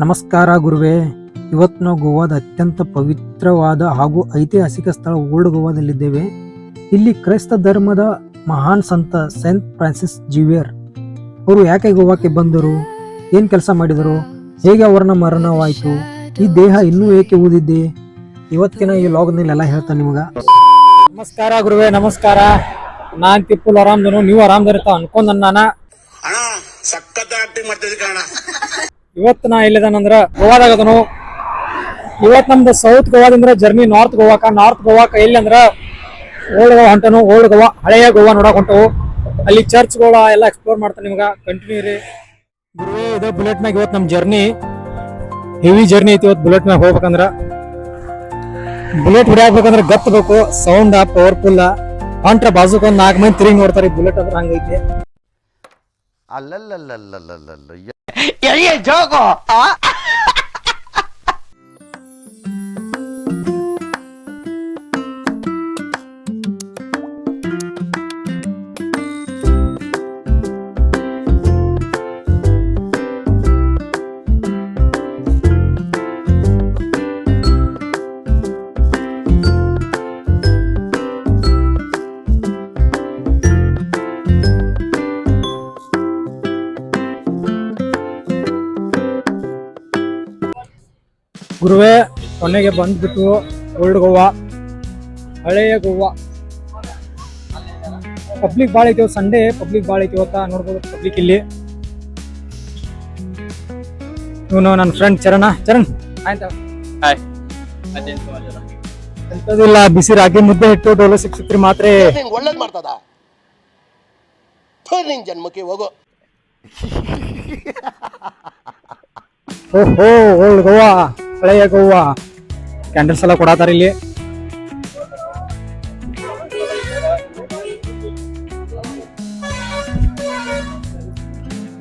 ನಮಸ್ಕಾರ ಗುರುವೇ. ಇವತ್ತು ನಾವು ಗೋವಾದ ಅತ್ಯಂತ ಪವಿತ್ರವಾದ ಹಾಗೂ ಐತಿಹಾಸಿಕ ಸ್ಥಳ ಓಲ್ಡ್ ಗೋವಾದಲ್ಲಿದ್ದೇವೆ. ಇಲ್ಲಿ ಕ್ರೈಸ್ತ ಧರ್ಮದ ಮಹಾನ್ ಸಂತ ಸೈಂಟ್ ಫ್ರಾನ್ಸಿಸ್ ಜೀವಿಯರ್. ಅವರು ಯಾಕೆ ಗೋವಾಕ್ಕೆ ಬಂದರು? ಏನು ಕೆಲಸ ಮಾಡಿದರು? ಹೇಗೆ ಅವರನ್ನ ಮರಣವಾಯಿತು? ಈ ದೇಹ ಇನ್ನೂ ಏಕೆ ಊದಿದ್ದೆ ಇವತ್ತಿನ ಈ ಲಾಗ್ನಲ್ಲಿ ಎಲ್ಲ ಹೇಳ್ತಾನೆ ನಿಮಗ. ನಮಸ್ಕಾರ ಗುರುವೇ, ನಮಸ್ಕಾರ. ನಾನು ತಿಪ್ಪುಲ್ ಆರಾಮ್ದನು, ನೀವು ಆರಾಮ್ದಿರ್ತಾವ ಅನ್ಕೊಂಡ್ ನಾನು. ಸಖತ್ ಆಕ್ಟಿಂಗ್ ಇವತ್ತು ನಾ ಎಲ್ಲಿದಾನಂದ್ರ ಗೋವಾದಾಗ ಅದನು ಇವತ್ ನಮ್ದು ಸೌತ್ ಗೋವಾದಿಂದ ಜರ್ನಿ ನಾರ್ತ್ ಗೋವಾಕ. ನಾರ್ತ್ ಗೋವಾಕ ಎಲ್ಲಿ ಅಂದ್ರ ಓಲ್ಡ್ ಗೋವಾ ಹೊಂಟನು. ಓಲ್ಡ್ ಗೋವಾ ಹಳೆಯ ಗೋವಾ ನೋಡಕ್ ಹೊಂಟವು. ಅಲ್ಲಿ ಚರ್ಚ್ಗಳ ಎಲ್ಲ ಎಕ್ಸ್ಪ್ಲೋರ್ ಮಾಡ್ತಾನೆ ನಿಮ್ಗ. ಕಂಟಿನ್ಯೂ ರೀ ಗುರುವೇ, ಇದು ಬುಲೆಟ್ ಮ್ಯಾಗ ಇವತ್ತು ನಮ್ ಜರ್ನಿ ಹೆವಿ ಜರ್ನಿ ಐತಿ ಇವತ್ತು ಬುಲೆಟ್ ಮ್ಯಾಗ ಹೋಗ್ಬೇಕಂದ್ರ. ಬುಲೆಟ್ ಹೊಡಿಯಾಕ್ಬೇಕಂದ್ರ ಗತ್ತಬೇಕು ಸೌಂಡ್ ಪವರ್ಫುಲ್ ಹೊಂಟ್ರ ಬಾಜುಕ್ ಒಂದ್ ನಾಲ್ಕು ಮಂದಿ ತಿರುಗಿ ನೋಡ್ತಾರೆ ಬುಲೆಟ್ ಅಂದ್ರೆ ಹಂಗೈತಿ. ಅಲ್ಲಲ್ಲಲ್ಲಲ್ಲಲ್ಲಲ್ಲ ¡Qué bien, Choco! ¿Ah? ಗುರುವೇ ಕೊನೆಗೆ ಬಂದ್ಬಿಟ್ಟು ಓಲ್ಡ್ ಗೋವಾ ಹಳೆಯ ಗೋವಾ ಪಬ್ಲಿಕ್ ಭಾಳ ಐತಿ ಸಂಡೇ ಪಬ್ಲಿಕ್ ಭಾಳ ಐತಿ ಇವತ್ತ ನೋಡ್ಬೋದು ಪಬ್ಲಿಕ್ ಇಲ್ಲಿ. ಇವನು ನನ್ನ ಫ್ರೆಂಡ್ ಚರಣ. ಚರಣ್. ಎಂತದಿಲ್ಲ ಬಿಸಿ ರಾಗಿ ಮುದ್ದೆ ಇಟ್ಟು ಡೋಲು ಸಿಕ್ಸಿತ್ರಿ ಮಾತ್ರ. ಒಳ್ಳೇದ್ ಮಾಡ್ತದ? ನಿನ್ ಜನ್ಮಕ್ಕೆ ಹೋಗೋ. ಓಹೋ ಓಲ್ಡ್ ಗೋವಾ ಹಳೆಯ ಗೋವಾ. ಕ್ಯಾಂಡಲ್ಸ್ ಎಲ್ಲ ಕೊಡತಾರ ಇಲ್ಲಿ.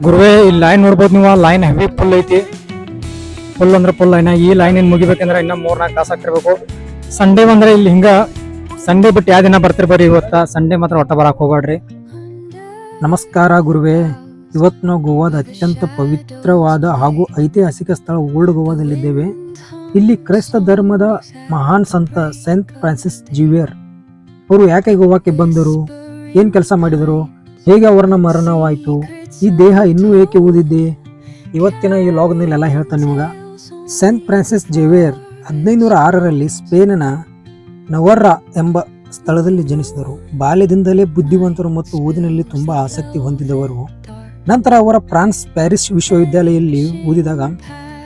ಗುರುವೆ, ಈ ಲೈನ್ ನೋಡ್ಬೋದು ನೀವು ಲೈನ್ ಹೆವಿ ಫುಲ್ ಐತಿ. ಫುಲ್ ಅಂದ್ರೆ ಫುಲ್ ಲೈನ್ ಈ ಲೈನ್ ಏನ್ ಮುಗಿಬೇಕಂದ್ರೆ ಇನ್ನ ಮೂರ್ ನಾಲ್ಕು ತಾಸು ಹಾಕಿರ್ಬೇಕು ಸಂಡೇ ಬಂದ್ರೆ ಇಲ್ಲಿ ಹಿಂಗ ಸಂಡೇ ಬಿಟ್ಟು ಯಾವ ದಿನ ಬರ್ತಿರ್ಬಾರಿ ಇವತ್ತ? ಸಂಡೇ ಮಾತ್ರ ಹೊಟ್ಟೆ ಬರಕ್ ಹೋಗ್ಬೇಡ್ರಿ. ನಮಸ್ಕಾರ ಗುರುವೆ. ಇವತ್ತು ನಾವು ಗೋವಾದ ಅತ್ಯಂತ ಪವಿತ್ರವಾದ ಹಾಗೂ ಐತಿಹಾಸಿಕ ಸ್ಥಳ ಓಲ್ಡ್ ಗೋವಾದಲ್ಲಿದ್ದೇವೆ. ಇಲ್ಲಿ ಕ್ರೈಸ್ತ ಧರ್ಮದ ಮಹಾನ್ ಸಂತ ಸೆಂಟ್ ಫ್ರಾನ್ಸಿಸ್ ಜೇವಿಯರ್. ಅವರು ಯಾಕೆ ಗೋವಾಕ್ಕೆ ಬಂದರು? ಏನು ಕೆಲಸ ಮಾಡಿದರು? ಹೇಗೆ ಅವರನ್ನ ಮರಣವಾಯಿತು? ಈ ದೇಹ ಇನ್ನೂ ಏಕೆ ಊದಿದೆ? ಇವತ್ತಿನ ಈ ಲಾಗ್ನಲ್ಲಿ ಎಲ್ಲ ಹೇಳ್ತಾನೆ ನಿಮಗೆ. ಸೆಂಟ್ ಫ್ರಾನ್ಸಿಸ್ ಜೇವಿಯರ್ ಹದಿನೈದುನೂರ ಆರರಲ್ಲಿ ಸ್ಪೇನಿನ ನವರ್ರ ಎಂಬ ಸ್ಥಳದಲ್ಲಿ ಜನಿಸಿದರು. ಬಾಲ್ಯದಿಂದಲೇ ಬುದ್ಧಿವಂತರು ಮತ್ತು ಓದಿನಲ್ಲಿ ತುಂಬ ಆಸಕ್ತಿ ಹೊಂದಿದವರು. ನಂತರ ಅವರ ಫ್ರಾನ್ಸ್ ಪ್ಯಾರಿಸ್ ವಿಶ್ವವಿದ್ಯಾಲಯದಲ್ಲಿ ಓದಿದಾಗ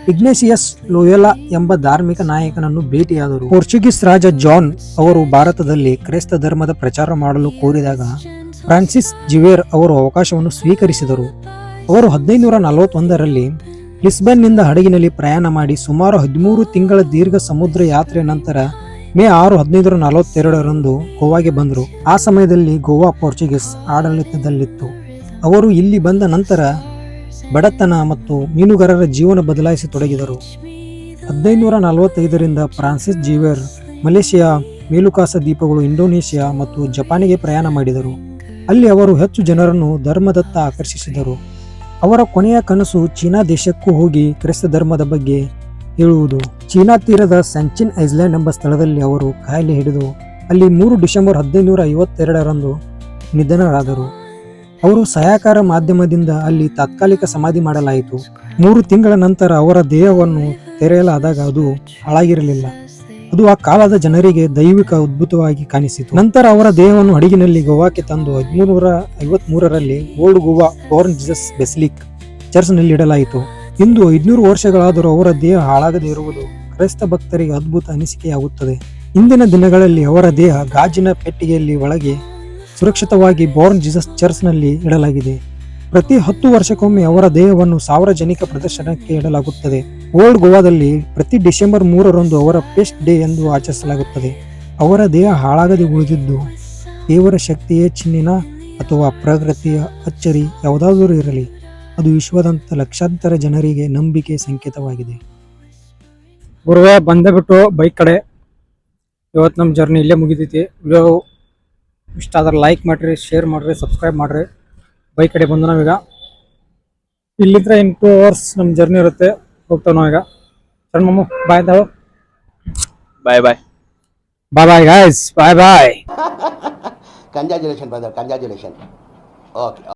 ಇಗ್ನೇಸಿಯಸ್ ಲೋಯೆಲಾ ಎಂಬ ಧಾರ್ಮಿಕ ನಾಯಕನನ್ನು ಭೇಟಿಯಾದರು. ಪೋರ್ಚುಗೀಸ್ ರಾಜ ಜಾನ್ ಅವರು ಭಾರತದಲ್ಲಿ ಕ್ರೈಸ್ತ ಧರ್ಮದ ಪ್ರಚಾರ ಮಾಡಲು ಕೋರಿದಾಗ ಫ್ರಾನ್ಸಿಸ್ ಜಿವೇರ್ ಅವರು ಅವಕಾಶವನ್ನು ಸ್ವೀಕರಿಸಿದರು. ಅವರು ಹದಿನೈದುನೂರ ನಲವತ್ತೊಂದರಲ್ಲಿ ಲಿಸ್ಬನ್ನಿಂದ ಹಡಗಿನಲ್ಲಿ ಪ್ರಯಾಣ ಮಾಡಿ ಸುಮಾರು ಹದಿಮೂರು ತಿಂಗಳ ದೀರ್ಘ ಸಮುದ್ರ ಯಾತ್ರೆ ನಂತರ ಮೇ ಆರು ಹದಿನೈದರ ನಲವತ್ತೆರಡರಂದು ಗೋವಾಗೆ ಬಂದರು. ಆ ಸಮಯದಲ್ಲಿ ಗೋವಾ ಪೋರ್ಚುಗೀಸ್ ಆಡಳಿತದಲ್ಲಿತ್ತು. ಅವರು ಇಲ್ಲಿ ಬಂದ ನಂತರ ಬಡತನ ಮತ್ತು ಮೀನುಗಾರರ ಜೀವನ ಬದಲಾಯಿಸತೊಡಗಿದರು ಹದಿನೈದುನೂರ ನಲವತ್ತೈದರಿಂದ ಫ್ರಾನ್ಸಿಸ್ ಜೀವರ್ ಮಲೇಷಿಯಾ ಮೇಲುಕಾಸ ದ್ವೀಪಗಳು ಇಂಡೋನೇಷಿಯಾ ಮತ್ತು ಜಪಾನಿಗೆ ಪ್ರಯಾಣ ಮಾಡಿದರು. ಅಲ್ಲಿ ಅವರು ಹೆಚ್ಚು ಜನರನ್ನು ಧರ್ಮದತ್ತ ಆಕರ್ಷಿಸಿದರು. ಅವರ ಕೊನೆಯ ಕನಸು ಚೀನಾ ದೇಶಕ್ಕೂ ಹೋಗಿ ಕ್ರೈಸ್ತ ಧರ್ಮದ ಬಗ್ಗೆ ಹೇಳುವುದು. ಚೀನಾ ತೀರದ ಸಂಚಿನ್ ಐಸ್ಲ್ಯಾಂಡ್ ಎಂಬ ಸ್ಥಳದಲ್ಲಿ ಅವರು ಕಾಯಿಲೆ ಹಿಡಿದು ಅಲ್ಲಿ ಮೂರು ಡಿಸೆಂಬರ್ ಹದಿನೈದುನೂರ ಐವತ್ತೆರಡರಂದು ನಿಧನರಾದರು. ಅವರು ಸಹಾಯಕಾರ ಮಾಧ್ಯಮದಿಂದ ಅಲ್ಲಿ ತಾತ್ಕಾಲಿಕ ಸಮಾಧಿ ಮಾಡಲಾಯಿತು. ಮೂರು ತಿಂಗಳ ನಂತರ ಅವರ ದೇಹವನ್ನು ತೆರೆಯಲಾದಾಗ ಅದು ಹಾಳಾಗಿರಲಿಲ್ಲ. ಅದು ಆ ಕಾಲದ ಜನರಿಗೆ ದೈವಿಕ ಅದ್ಭುತವಾಗಿ ಕಾಣಿಸಿತು. ನಂತರ ಅವರ ದೇಹವನ್ನು ಹಡಗಿನಲ್ಲಿ ಗೋವಾಕ್ಕೆ ತಂದು ಹದಿಮೂರರ ಐವತ್ಮೂರರಲ್ಲಿ Old Goa Bom Jesus basilica ಚರ್ಚ್ನಲ್ಲಿ ಇಡಲಾಯಿತು. ಇಂದು ಐದ್ನೂರು ವರ್ಷಗಳಾದರೂ ಅವರ ದೇಹ ಹಾಳಾಗದೇ ಇರುವುದು ಕ್ರೈಸ್ತ ಭಕ್ತರಿಗೆ ಅದ್ಭುತ ಅನಿಸಿಕೆಯಾಗುತ್ತದೆ. ಇಂದಿನ ದಿನಗಳಲ್ಲಿ ಅವರ ದೇಹ ಗಾಜಿನ ಪೆಟ್ಟಿಗೆಯಲ್ಲಿ ಒಳಗೆ ಸುರಕ್ಷಿತವಾಗಿ ಬೋರ್ನ್ ಜೀಸಸ್ ಚರ್ಚ್ನಲ್ಲಿ ಇಡಲಾಗಿದೆ. ಪ್ರತಿ ಹತ್ತು ವರ್ಷಕ್ಕೊಮ್ಮೆ ಅವರ ದೇಹವನ್ನು ಸಾರ್ವಜನಿಕ ಪ್ರದರ್ಶನಕ್ಕೆ ಇಡಲಾಗುತ್ತದೆ. ಓಲ್ಡ್ ಗೋವಾದಲ್ಲಿ ಪ್ರತಿ ಡಿಸೆಂಬರ್ ಮೂರರಂದು ಅವರ ಪೆಸ್ಟ್ ಡೇ ಎಂದು ಆಚರಿಸಲಾಗುತ್ತದೆ. ಅವರ ದೇಹ ಹಾಳಾಗದೆ ಉಳಿದಿದ್ದು, ದೇವರ ಶಕ್ತಿಯೇ ಚಿನ್ನಿನ ಅಥವಾ ಪ್ರಕೃತಿಯ ಅಚ್ಚರಿ ಯಾವುದಾದರೂ ಇರಲಿ, ಅದು ವಿಶ್ವದಂತ ಲಕ್ಷಾಂತರ ಜನರಿಗೆ ನಂಬಿಕೆ ಸಂಕೇತವಾಗಿದೆ. ಗುರುವೇ, ಬಂದೇ ಬಿಟ್ಟು ಬೈಕ್ ಕಡೆ. ಇವತ್ತು ನಮ್ಮ ಜರ್ನಿ ಇಲ್ಲೇ ಮುಗಿದೈತಿ ವಿಡಿಯೋ ಇಷ್ಟ ಆದ್ರೆ ಲೈಕ್ ಮಾಡ್ರಿ ಶೇರ್ ಮಾಡ್ರಿ ಸಬ್ಸ್ಕ್ರೈಬ್ ಮಾಡ್ರಿ. ಬೈಕ್ ಕಡೆ ಬಂದು ನಾವೀಗ ಇಲ್ಲಿದ್ರೆ ಇನ್ ಟೂ ಅವರ್ಸ್ ನಮ್ಮ ಜರ್ನಿ ಇರುತ್ತೆ ಹೋಗ್ತಾವ ನಾವೀಗ. ಸಣ್ಣ ಮಮ್ಮು ಬಾಯ್ ಅಂತ bye bye bye bye guys bye bye congratulation ಬಂದ್ರೆ ಕಂಗ್ರ್ಯಾಚುಲೇಷನ್ ಓಕೆ